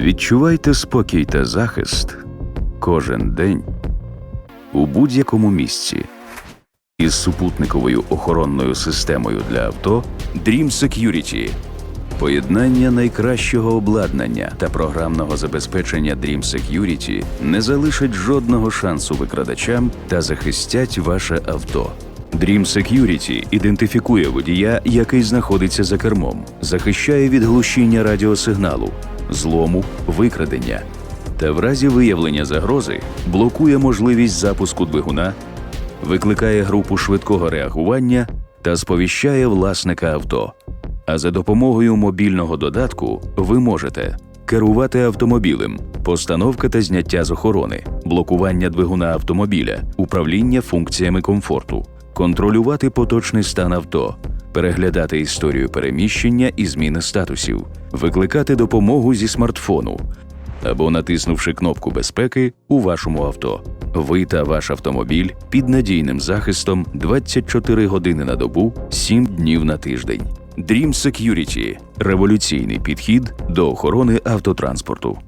Відчувайте спокій та захист кожен день у будь-якому місці. Із супутниковою охоронною системою для авто Dream Security. Поєднання найкращого обладнання та програмного забезпечення Dream Security не залишать жодного шансу викрадачам та захистять ваше авто. Dream Security ідентифікує водія, який знаходиться за кермом, захищає від глушіння радіосигналу, злому, викрадення та в разі виявлення загрози блокує можливість запуску двигуна, викликає групу швидкого реагування та сповіщає власника авто. А за допомогою мобільного додатку ви можете керувати автомобілем, постановка та зняття з охорони, блокування двигуна автомобіля, управління функціями комфорту, контролювати поточний стан авто, переглядати історію переміщення і зміни статусів, викликати допомогу зі смартфону або натиснувши кнопку безпеки у вашому авто. Ви та ваш автомобіль під надійним захистом 24 години на добу, 7 днів на тиждень. Dream Security – революційний підхід до охорони автотранспорту.